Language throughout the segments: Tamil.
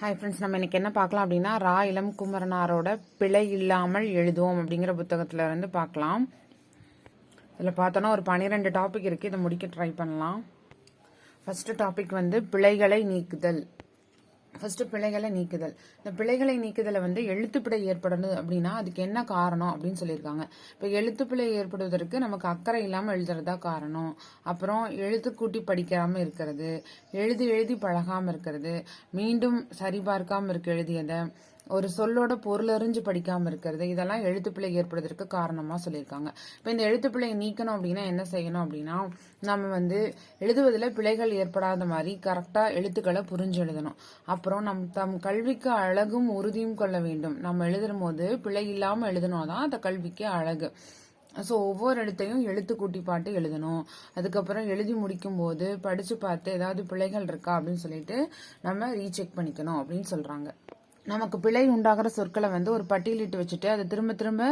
ஹாய் ஃப்ரெண்ட்ஸ் நம்ம இன்றைக்கி என்ன பார்க்கலாம் அப்படின்னா ரா இளம் குமரனாரோட பிழை இல்லாமல் எழுதுவோம் அப்படிங்கிற புத்தகத்தில் இருந்து பார்க்கலாம். இதில் பார்த்தோன்னா ஒரு பன்னிரெண்டு டாபிக் இருக்குது இதை முடிக்க ட்ரை பண்ணலாம். ஃபஸ்ட்டு டாபிக் வந்து பிழைகளை நீக்குதல். ஃபர்ஸ்ட் பிழைகளை நீக்குதல். இந்த பிழைகளை நீக்குதலை வந்து எழுத்துப்பிழை ஏற்படணும் அப்படின்னா அதுக்கு என்ன காரணம் அப்படின்னு சொல்லியிருக்காங்க. இப்போ எழுத்துப்பிழை ஏற்படுவதற்கு நமக்கு அக்கறை இல்லாமல் எழுதுறதா காரணம். அப்புறம் எழுத்து கூட்டி படிக்காமல் இருக்கிறது எழுதி எழுதி பழகாமல் இருக்கிறது மீண்டும் சரிபார்க்காமல் இருக்க எழுதியதை ஒரு சொல்லோட பொருள் அறிஞ்சு படிக்காம இருக்கிறது. இதெல்லாம் எழுத்துப்பிழை ஏற்படுவதற்கு காரணமா சொல்லியிருக்காங்க. இப்போ இந்த எழுத்துப்பிழை நீக்கணும் அப்படின்னா என்ன செய்யணும் அப்படின்னா நம்ம வந்து எழுதுவதில் பிழைகள் ஏற்படாத மாதிரி கரெக்டாக எழுத்துக்களை புரிஞ்சு எழுதணும். அப்புறம் நம் தம் கல்விக்கு அழகும் உறுதியும் கொள்ள வேண்டும். நம்ம எழுதும் போது பிழை இல்லாமல் எழுதணும் தான் அந்த கல்விக்கு அழகு. ஸோ ஒவ்வொரு எழுத்தையும் எழுத்து கூட்டி பாட்டு எழுதணும். அதுக்கப்புறம் எழுதி முடிக்கும் போது படித்து பார்த்து ஏதாவது பிழைகள் இருக்கா அப்படின்னு சொல்லிட்டு நம்ம ரீசெக் பண்ணிக்கணும் அப்படின்னு சொல்கிறாங்க நமக்கு பிழை உண்டாகிற சொற்களை வந்து ஒரு பட்டியலிட்டு வச்சுட்டு அதை திரும்ப திரும்ப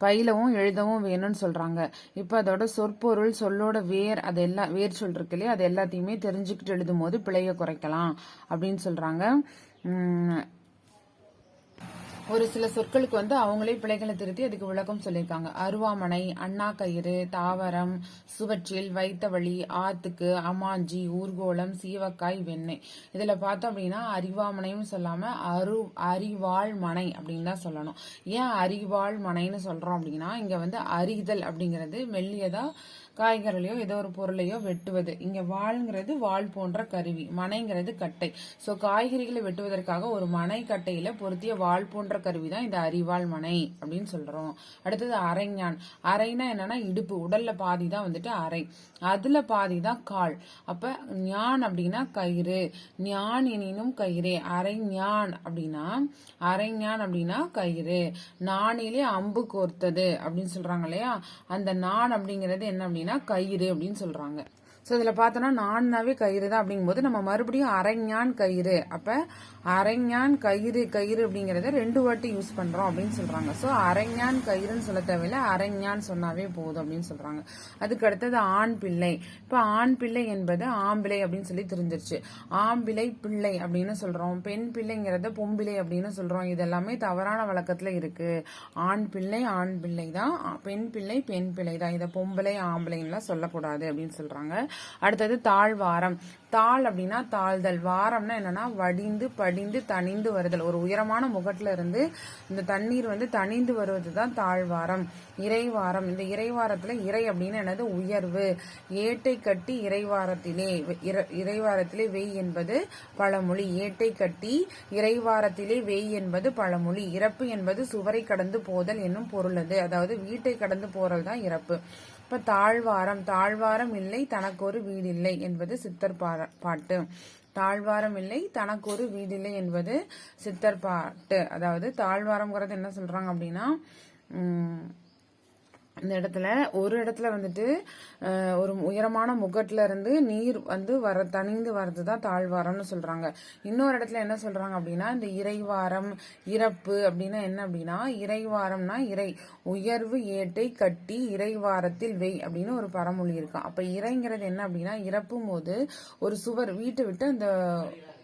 பயிலவும் எழுதவும் வேணும்னு சொல்கிறாங்க இப்போ அதோட சொற்பொருள் சொல்லோட வேர் அது எல்லாம் வேர் சொல் இருக்கு இல்லையா? அது எல்லாத்தையுமே தெரிஞ்சுக்கிட்டு எழுதும் போது பிழையை குறைக்கலாம் அப்படின்னு சொல்கிறாங்க ஒரு சில சொற்களுக்கு வந்து அவங்களே பிழைகளை திருத்தி அதுக்கு விளக்கம் சொல்லியிருக்காங்க. அருவாமனை அண்ணா கயிறு தாவரம் சுவற்றில் வைத்த வழி ஆத்துக்கு அமாஞ்சி ஊர்கோலம் சீவக்காய் வெண்ணெய் இதில் பார்த்தோம் அப்படின்னா அறிவாமனையும் சொல்லாமல் அரு அறிவாள் மனை அப்படின்னு தான் சொல்லணும். ஏன் அறிவாள் மனைன்னு சொல்கிறோம் அப்படின்னா இங்கே வந்து அறிதல் அப்படிங்கிறது மெல்லியதாக காய்கறிலையோ ஏதோ ஒரு பொருளையோ வெட்டுவது. இங்க வாள்ங்கிறது வாள் போன்ற கருவி மனைங்கிறது கட்டை. ஸோ காய்கறிகளை வெட்டுவதற்காக ஒரு மனை கட்டையில பொருத்திய வாள் போன்ற கருவி தான் இந்த அரிவாள் மனை அப்படின்னு சொல்றோம். அடுத்தது அரைஞான். அரைனா என்னன்னா இடுப்பு உடல்ல பாதி தான் வந்துட்டு அரை. அதுல பாதி தான் கால். அப்ப ஞான் அப்படின்னா கயிறு. ஞான் எனினும் கயிறு. அரை ஞான் அப்படின்னா அரை ஞான் அப்படின்னா கயிறு. நாணிலே அம்பு கோர்த்தது அப்படின்னு சொல்றாங்க இல்லையா? அந்த நான் அப்படிங்கிறது என்ன அப்படின்னா கயிறு அப்படின்னு சொல்றாங்க. ஸோ இதில் பார்த்தோன்னா நான்னாவே கயிறு தான் அப்படிங்கும்போது நம்ம மறுபடியும் அரைஞான் கயிறு. அப்போ அரைஞான் கயிறு கயிறு அப்படிங்கிறத ரெண்டு வாட்டி யூஸ் பண்ணுறோம் அப்படின்னு சொல்கிறாங்க ஸோ அரைஞான் கயிறுன்னு சொல்ல தேவையில்லை அரைஞான் சொன்னாவே போதும் அப்படின்னு சொல்கிறாங்க அதுக்கு அடுத்தது ஆண் பிள்ளை. இப்போ ஆண் பிள்ளை என்பது ஆம்பிளை அப்படின்னு சொல்லி தெரிஞ்சிருச்சு. ஆம்பிளை பிள்ளை அப்படின்னு சொல்கிறோம் பெண் பிள்ளைங்கிறத பொம்பிளை அப்படின்னு சொல்கிறோம் இதெல்லாமே தவறான வழக்கத்தில் இருக்குது ஆண் பிள்ளை ஆண் பிள்ளை தான். பெண் பிள்ளை பெண் பிள்ளை தான். இதை பொம்பளை ஆம்பளைன்னுலாம் சொல்லக்கூடாது அப்படின்னு சொல்கிறாங்க அடுத்தது தாழ்வாரம் தாள் அப்படின்னா தாழ்தல். வாரம்னா என்னன்னா வடிந்து படிந்து தணிந்து வருதல். ஒரு உயரமான முகத்துல இருந்து இந்த தண்ணீர் வந்து தணிந்து வருவது தான் தாழ்வாரம் இறைவாரம் இந்த இறைவாரத்துல இறை அப்படின்னு என்னது? உயர்வு. ஏட்டை கட்டி இறைவாரத்திலே இறைவாரத்திலே வெய் என்பது பழமொழி. ஏட்டை கட்டி இறைவாரத்திலே வெய் என்பது பழமொழி. இறப்பு என்பது சுவரை கடந்து போதல் என்னும் பொருள் அது. அதாவது வீட்டை கடந்து போறது தான் இறப்பு. இப்ப தாழ்வாரம் தாழ்வாரம் இல்லை தனக்கொரு வீடில்லை என்பது சித்தர் பா- பாட்டு. தாழ்வாரம் இல்லை தனக்கொரு வீடில்லை என்பது சித்தர் பாட்டு. அதாவது தாழ்வாரம்ங்கிறது என்ன சொல்றாங்க அப்படின்னா இந்த இடத்துல ஒரு இடத்துல வந்துட்டு ஒரு உயரமான முகட்டுல இருந்து நீர் வந்து வர தணிந்து வர்றது தான் தாழ்வாரம்னு சொல்றாங்க. இன்னொரு இடத்துல என்ன சொல்றாங்க அப்படின்னா இந்த இறைவாரம் இறப்பு அப்படின்னா என்ன அப்படின்னா இறைவாரம்னா இறை உயர்வு ஏட்டை கட்டி இறைவாரத்தில் வெய் அப்படின்னு ஒரு பரமொழி இருக்கும் அப்ப இறைங்கிறது என்ன அப்படின்னா இறப்பும் போது ஒரு சுவர் வீட்டை விட்டு அந்த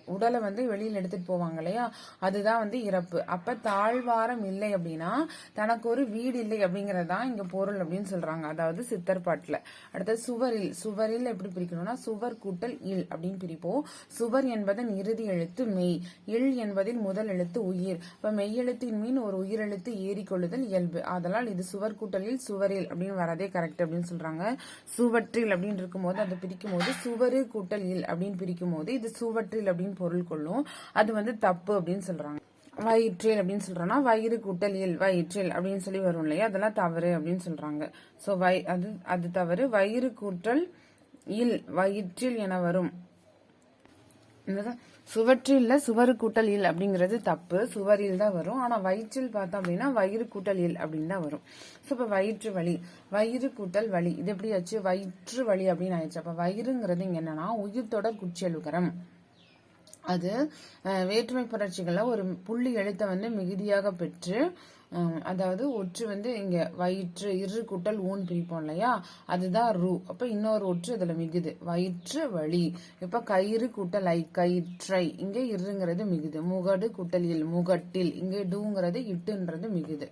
உடலை வந்து வெளியில் எடுத்துட்டு போவாங்க இல்லையா? அதுதான் வந்து இறப்பு. அப்ப தாழ்வாரம் இல்லை அப்படின்னா தனக்கு ஒரு வீடு இல்லை அப்படிங்கிறது தான் இங்க பொருள் அப்படின்னு சொல்றாங்க. அதாவது சித்தர் பாட்டுல. அடுத்தது சுவரில். சுவரில் எப்படி பிரிக்கணும்னா சுவர் கூட்டல் இல் அப்படின்னு பிரிப்போம். சுவர் என்பதன் இறுதி எழுத்து மெய். இல் என்பதில் முதல் எழுத்து உயிர். இப்ப மெய் எழுத்தின் மீன் ஒரு உயிர் எழுத்து ஏறிக்கொள்ளுதல் இயல்பு. அதனால் இது சுவர் கூட்டலில் சுவரில் அப்படின்னு வரதே கரெக்ட் அப்படின்னு சொல்றாங்க. சுவற்றில் அப்படின்னு இருக்கும்போது அதை பிரிக்கும் போது சுவரு கூட்டல் இல் அப்படின்னு பிரிக்கும் போது இது சுவற்றில் அப்படின்னு பொருள் கொள்ளும். அது வந்து தப்பு அப்படின்னு சொல்றாங்க. வயிற்றில் அப்படின்னு சொல்றோம்னா வயிறு குட்டலியல் வயிற்றில் அப்படின்னு சொல்லி வரும் இல்லையா? அதெல்லாம் தவறு அப்படின்னு சொல்றாங்க. ஸோ வை அது அது தவறு. வயிறு கூட்டல் இல் வயிற்றில் என வரும். சுவற்றில் சுவற்றில்ல சுவரு கூட்டல் இல் அப்படிங்கிறது தப்பு. சுவரில் தான் வரும். ஆனால் வயிற்றில் பார்த்தோம் அப்படின்னா வயிறு கூட்டல் இல் அப்படின்னு தான் வரும். ஸோ இப்போ வயிற்று வலி. வயிறு கூட்டல் வலி. இது எப்படி ஆச்சு? வயிற்று வலி அப்படின்னு ஆயிடுச்சு. அப்போ வயிறுங்கிறது இங்க என்னன்னா உயிர்த்தொடர் குற்றியலுகரம் அது வேற்றுமை புரட்சிகளில் ஒரு புள்ளி எழுத்தை வந்து மிகுதியாக பெற்று அதாவது ஒற்று வந்து இங்கே வயிற்று இரு கூட்டல் ஊன் பிரிப்போம் இல்லையா? அதுதான் ரூ. அப்போ இன்னொரு ஒற்று இதில் மிகுது. வயிற்று வழி இப்போ கயிறு குட்டல் ஐ கயிற்றை. இங்கே இருங்கிறது மிகுது. முகடு குட்டல் இல் முகட்டில். இங்கே டூங்கிறது இட்டுன்றது மிகுது.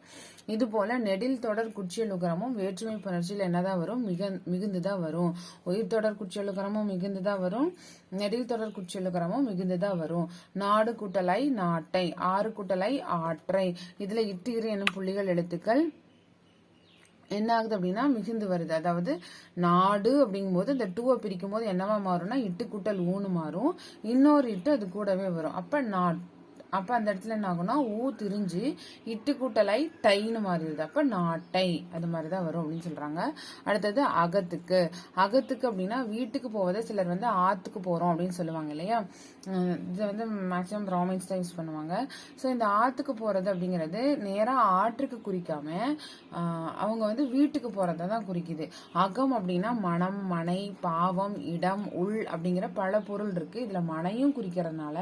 இது போல நெடில் தொடர் குச்சியலுகரமும் வேற்றுமை புணர்ச்சியில் என்னதான் வரும்? மிக மிகுந்துதான் வரும். உயிர் தொடர் குச்சியலுகரமும் மிகுந்துதான் வரும். நெடில் தொடர் குச்சியலுகரமும் மிகுந்துதான் வரும். நாடு கூட்டலை நாட்டை ஆறு கூட்டலை ஆற்றை. இதுல இட்டு இரு எனும் புள்ளிகள் எழுத்துக்கள். என்ன ஆகுது அப்படின்னா மிகுந்து வருது. அதாவது நாடு அப்படிங்கும்போது இந்த டூவை பிரிக்கும் போது என்னவா மாறும்னா இட்டு கூட்டல் ஊனு மாறும். இன்னொரு இட்டு அது கூடவே வரும். அப்ப நாட் அப்போ அந்த இடத்துல என்ன ஆகும்னா ஊ திரிஞ்சு இட்டு கூட்டலை டைன்னு மாறிடுது. அப்போ நாட்டை அது மாதிரி தான் வரும் அப்படின்னு சொல்கிறாங்க அடுத்தது அகத்துக்கு. அகத்துக்கு அப்படின்னா வீட்டுக்கு போவதை சிலர் வந்து ஆற்றுக்கு போகிறோம் அப்படின்னு சொல்லுவாங்க இல்லையா? இது வந்து மேக்சிமம் பிராமின்ஸ் தான் யூஸ் பண்ணுவாங்க. ஸோ இந்த ஆற்றுக்கு போகிறது அப்படிங்கிறது நேராக ஆற்றுக்கு குறிக்காம அவங்க வந்து வீட்டுக்கு போகிறத தான் குறிக்குது. அகம் அப்படின்னா மனம் மனை பாவம் இடம் உள் அப்படிங்கிற பல பொருள் இருக்குது இதில் மனையும் குறிக்கிறதுனால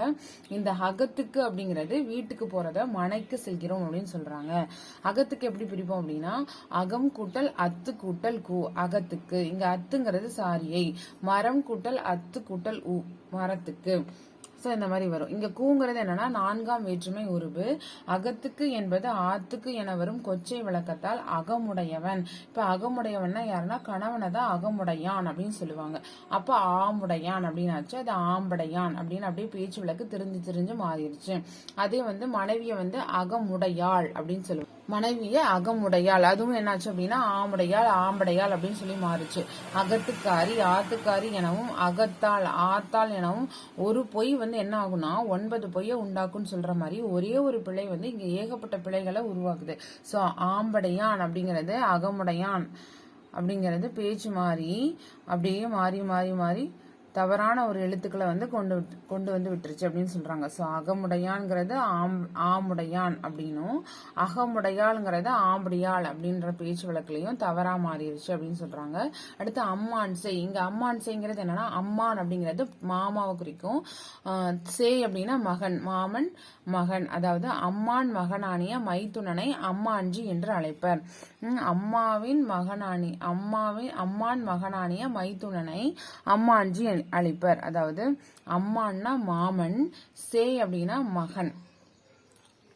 இந்த அகத்துக்கு அப்படிங்கிறது வீட்டுக்கு போறத மனைக்கு செல்கிறோம் அப்படின்னு சொல்றாங்க. அகத்துக்கு எப்படி பிரிப்போம் அப்படின்னா அகம் கூட்டல் அத்து கூட்டல் கூ அகத்துக்கு. இங்க அத்துங்கிறது சாரியை. மரம் கூட்டல் அத்து கூட்டல் உ மரத்துக்கு. ஸோ இந்த மாதிரி வரும். இங்கே கூங்கிறது என்னன்னா நான்காம் வேற்றுமை உருவு அகத்துக்கு என்பது ஆத்துக்கு என வரும் கொச்சை விளக்கத்தால் அகமுடையவன். இப்போ அகமுடையவன்னா யாருன்னா கணவனை தான் அகமுடையான் அப்படின்னு சொல்லுவாங்க. அப்போ ஆமுடையான் அப்படின்னு ஆச்சு. அது ஆம்படையான் அப்படின்னு அப்படியே பேச்சு விளக்கு திரிஞ்சு திரிஞ்சு மாறிடுச்சு. அதே வந்து மனைவியை வந்து அகமுடையாள் அப்படின்னு சொல்லுவாங்க. மனைவியை அகமுடையாள். அதுவும் என்னாச்சு அப்படின்னா ஆமுடையாள் ஆம்படையாள் அப்படின்னு சொல்லி மாறுச்சு. அகத்துக்காரி ஆத்துக்காரி எனவும் அகத்தாள் ஆத்தாள் எனவும் ஒரு பொய் வந்து என்ன ஆகும்னா ஒன்பது பொய்யை உண்டாக்கும்னு சொல்ற மாதிரி ஒரே ஒரு பிழை வந்து இங்க ஏகப்பட்ட பிழைகளை உருவாக்குது. ஸோ ஆம்படையான் அப்படிங்கிறது அகமுடையான் அப்படிங்கிறது பேச்சு மாறி அப்படியே மாறி மாறி மாறி தவறான ஒரு எழுத்துக்களை வந்து கொண்டு கொண்டு வந்து விட்டுருச்சு அப்படின்னு சொல்றாங்க. ஸோ அகமுடையான்ங்கிறது ஆம் ஆமுடையான் அப்படின்னும் அகமுடையாளுங்கிறது ஆம்படியாள் அப்படின்ற பேச்சு வழக்குலையும் தவறா மாறிடுச்சு அப்படின்னு சொல்றாங்க. அடுத்து அம்மான்சை இங்க அம்மான்சைங்கிறது என்னன்னா அம்மான் அப்படிங்கிறது மாமாவை குறிக்கும். சே அப்படின்னா மகன் மாமன் மகன் அதாவது அம்மான் மகனானிய மைத்துனனை அம்மாஞ்சி என்று அழைப்பர். அம்மாவின் மகனானி அம்மாவின் அம்மான் மகனானிய மைத்துனனை அம்மாஞ்சி அழைப்பர். அதாவது அம்மான்னா மாமன் சே அப்படின்னா மகன்.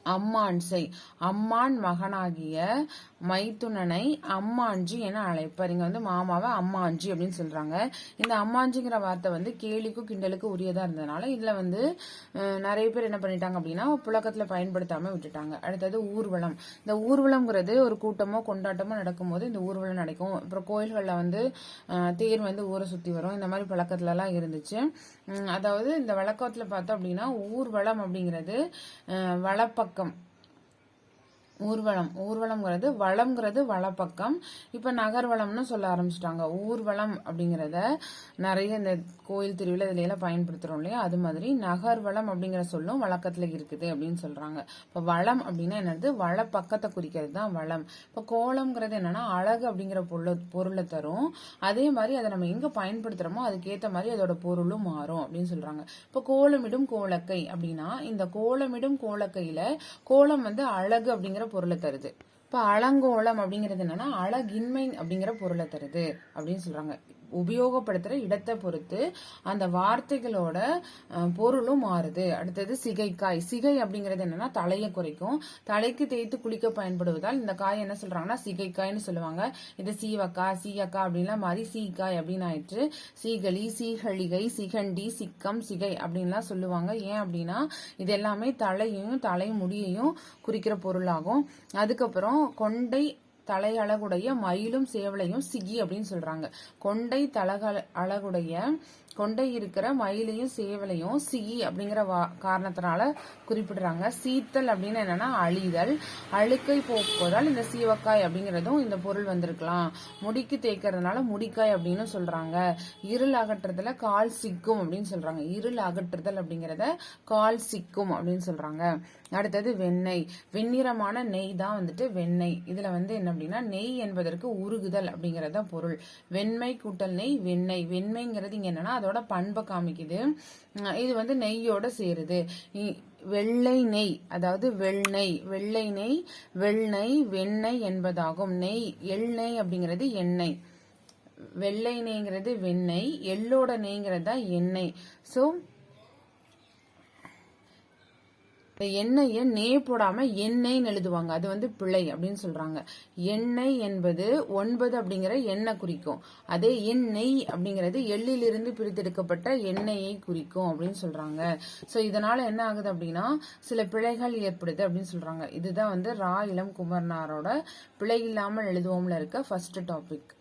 அம்மான் செய். அம்மான் மகனாகிய மைத்துனனை அம்மாஞ்சி என அழைப்பார். இங்க வந்து மாமாவை அம்மாஞ்சி அப்படின்னு சொல்றாங்க. இந்த அம்மாஞ்சிங்கிற வார்த்தை வந்து கேலிக்கும் கிண்டலுக்கும் உரியதா இருந்ததுனால இதுல வந்து நிறைய பேர் என்ன பண்ணிட்டாங்க அப்படின்னா புழக்கத்துல பயன்படுத்தாம விட்டுட்டாங்க. அடுத்தது ஊர்வலம். இந்த ஊர்வலம்ங்கிறது ஒரு கூட்டமோ கொண்டாட்டமோ நடக்கும்போது இந்த ஊர்வலம் நடக்கும். அப்புறம் கோயில்களில் வந்து தேர் வந்து ஊரை சுத்தி வரும். இந்த மாதிரி பழக்கத்துல எல்லாம் இருந்துச்சு அதாவது இந்த வழக்கத்துல பார்த்தோம் அப்படின்னா ஊர்வலம் அப்படிங்கிறது வலப்பக்கம். ஊர்வலம். ஊர்வலம்ங்கிறது வளம்ங்கிறது வலப்பக்கம் இப்போ நகர்வளம்னு சொல்ல ஆரம்பிச்சிட்டாங்க. ஊர்வலம் அப்படிங்கிறத நிறைய இந்த கோயில் திருவிழா இதுல எல்லாம் பயன்படுத்துகிறோம் இல்லையா? அது மாதிரி நகர்வளம் அப்படிங்கிற சொல்லும் வழக்கத்தில் இருக்குது அப்படின்னு சொல்கிறாங்க இப்போ வளம் அப்படின்னா என்னது? வலப்பக்கத்தை குறிக்கிறது தான் வளம். இப்போ கோலம்ங்கிறது என்னன்னா அழகு அப்படிங்கிற பொருளை பொருளை தரும். அதே மாதிரி அதை நம்ம எங்கே பயன்படுத்துகிறோமோ அதுக்கேற்ற மாதிரி அதோட பொருளும் மாறும் அப்படின்னு சொல்கிறாங்க இப்போ கோலமிடும் கோலக்கை அப்படின்னா இந்த கோலமிடும் கோலக்கையில் கோலம் வந்து அழகு அப்படிங்கிற பொருளை தருது. இப்போ அலங்கோலம் அப்படிங்கிறது என்னன்னா அழகின்மை அப்படிங்கிற பொருளை தருது அப்படின்னு சொல்றாங்க. உபயோகப்படுத்துகிற இடத்தை பொறுத்து அந்த வார்த்தைகளோட பொருளும் மாறுது. அடுத்தது சிகைக்காய் சிகை அப்படிங்கிறது என்னன்னா தலையை குறைக்கும். தலைக்கு தேய்த்து குளிக்க பயன்படுவதால் இந்த காய் என்ன சொல்றாங்கன்னா சிகைக்காய்னு சொல்லுவாங்க. இது சீவக்கா சீயக்கா அப்படின்லாம் மாறி சீக்காய் அப்படின்னு ஆயிட்டு சீகளி சீகழிகை சிகண்டி சிக்கம் சிகை அப்படின்லாம் சொல்லுவாங்க. ஏன் அப்படின்னா இது எல்லாமே தலையையும் தலை முடியையும் குறிக்கிற பொருளாகும். அதுக்கப்புறம் கொண்டை தலை அழகுடைய மயிலும் சேவலையும் சிகி அப்படின்னு சொல்றாங்க. கொண்டை தலக அழகுடைய கொண்டை இருக்கிற மயிலையும் சேவலையும் சி அப்படிங்கிற வா- காரணத்தினால குறிப்பிடுறாங்க. சீத்தல் அப்படின்னு என்னன்னா அழிதல். அழுக்கை போக்குவதால் இந்த சீவக்காய் அப்படிங்கறதும் இந்த பொருள் வந்திருக்கலாம். முடிக்கு தேய்க்கிறதுனால முடிக்காய் அப்படின்னு சொல்றாங்க. இருள் அகற்றுறதுல கால் சிக்கும் அப்படின்னு சொல்றாங்க. இருள் அகற்றுதல் அப்படிங்கறத கால் சிக்கும் அப்படின்னு சொல்றாங்க. அடுத்தது வெண்ணெய். வெண்ணிறமான நெய் தான் வந்துட்டு வெண்ணெய். இதுல வந்து என்ன அப்படின்னா நெய் என்பதற்கு உருகுதல் அப்படிங்கறத தான் பொருள். வெண்மை கூட்டல் நெய் வெண்ணெய். வெண்மைங்கிறது இங்க என்னன்னா அதோட பண்பை காமிக்குது. இது வந்து நெய்யோட சேருது. இ- வெள்ளை நெய் அதாவது வெண்ணெய். வெள்ளை நெய் வெண்ணெய் வெண்ணெய் என்பதாகும். நெய் எண்ணெய் அப்படிங்கிறது எண்ணெய். வெள்ளை நெய்ங்கிறது வெண்ணெய் எள்ளோட நெய்ங்கிறது தான் எண்ணெய். ஸோ இந்த எண்ணெயை நே போடாம எண்ணெய்னு எழுதுவாங்க. அது வந்து பிழை அப்படின்னு சொல்றாங்க. எண்ணெய் என்பது ஒன்பது அப்படிங்கிற எண்ணெய் குறிக்கும். அதே எண்ணெய் அப்படிங்கிறது எள்ளிலிருந்து பிரித்தெடுக்கப்பட்ட எண்ணெயை குறிக்கும் அப்படின்னு சொல்றாங்க. ஸோ இதனால என்ன ஆகுது அப்படின்னா சில பிழைகள் ஏற்படுது அப்படின்னு சொல்றாங்க. இதுதான் வந்து ரா இளம் குமரனாரோட பிழை இல்லாமல் எழுதுவோம்ல இருக்க ஃபர்ஸ்ட் டாபிக்